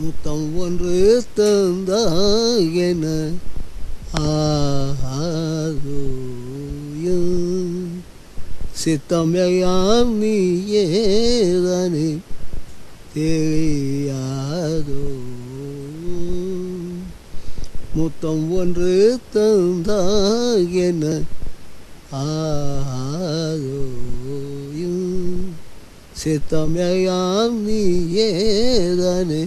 முத்தம் ஒன்று தந்தாய் என ஆகாதோ சித்தமையாம் நீயேதானே தெரியாதோ முத்தம் ஒன்று தந்தாய் என ஆதோ சித்தமையாம் நீயேதானே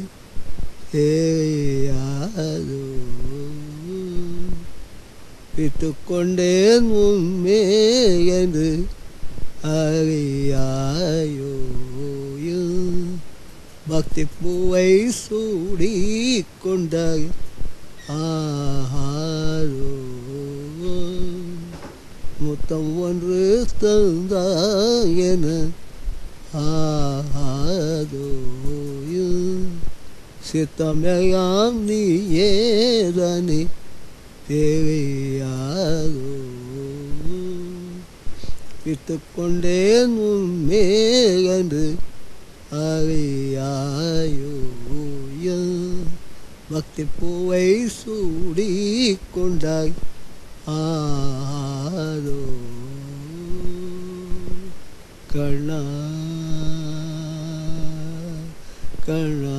தெரியாதோ விட்டுக்கொண்டேன் உண்மே என்று அறியாயோ பக்தி பூவை சூடி கொண்டாய் ஆஹாரோ முத்தம் ஒன்று தந்தாய் என ஆஹாதோ சித்தமையாம் நீயேதானே தெரியாதோ விட்டுக்கொண்டேன் உண்மே மேகன்று அறியாயோ பக்தி பூவை சூடி கொண்டாய் ஆதோ. கண்ணா கண்ணா.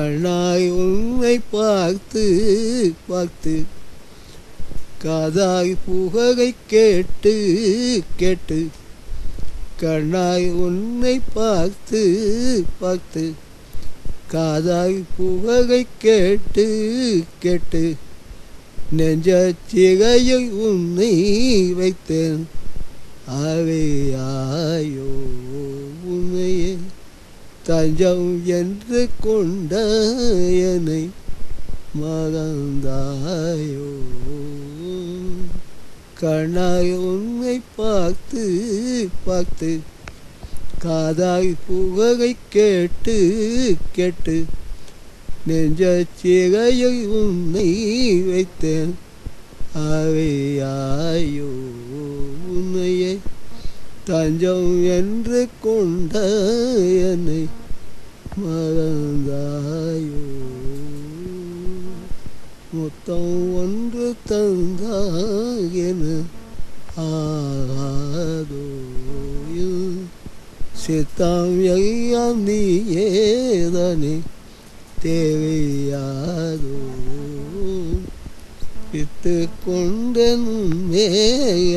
கண்ணாய் உன்னை பார்த்து பார்த்து. காதாய் புகை கேட்டு கேட்டு. கண்ணாய் உன்னை பார்த்து பார்த்து. காதாய் புகை கேட்டு கேட்டு. நெஞ்ச சிகையை உன்னை வைத்தேன். அவையாயோ உன்னையே தஞ்சம் என்று கொண்ட என்னை மறந்தாயோ? கண்ணாய் உன்னை பார்த்து பார்த்து காதாய் புகை கேட்டு கேட்டு நெஞ்ச சிகையை உன்னை வைத்தேன். அவையாயோ? உன்னையே தஞ்சம் என்று கொண்ட என்னை மறந்தாயோ மொத்தம் ஒன்று தந்தாயென ஆகாதோ சித்தம் எல்லாம் நீயேதானே தேவையாதோ விட்டு கொண்டேன் உண்மே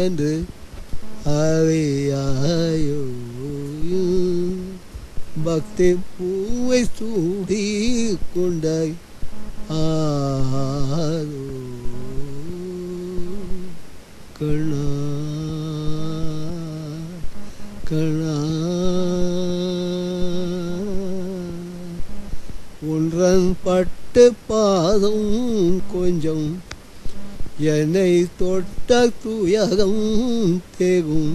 என்று அறியாயோ பக்தி பூவை சூடி கொண்டாய் ஆதோ கண்ணா கண்ணா. ஒன்றன் பட்டு பாதம் கொஞ்சம் என்னை தொட்ட துயரம் தேகும்.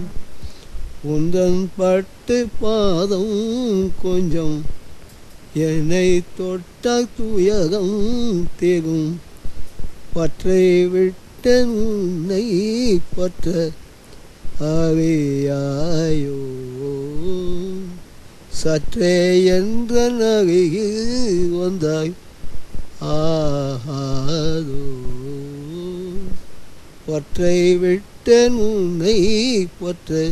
உந்தன் பட்டு பாதம் கொஞ்சம். என்னை தொட்ட துயகம் தேகும். பற்றை விட்ட உன்னை பற்ற அவையாயோ. சற்றே என்ற நகையில் வந்தாய் ஆகாதோ. பற்றை விட்டேன் உன்னை பற்ற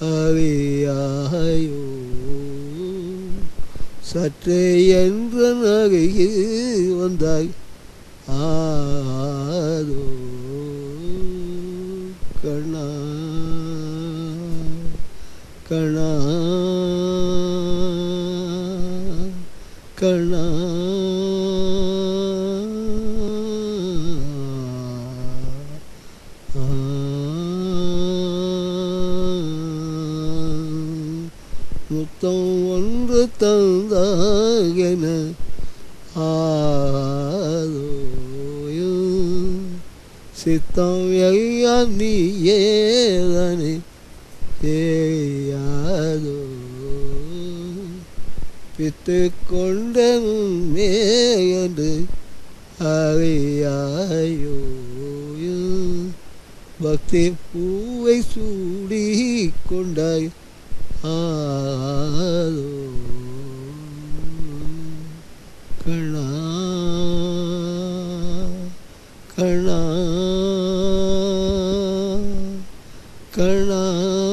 அறியாயோ சற்றே என்ற நகையில் வந்தாய். ஆதோ கண்ணா கண்ணா கண்ணா. முத்தம் ஒன்று தந்தாகென ஆதோ சித்தம் எல்லாம் நீயேதானே தெரியாதோ. பித்து கொண்டனும் மேயன்று என்று பக்தி பூவை சூடி கொண்டாய். ஆ कणा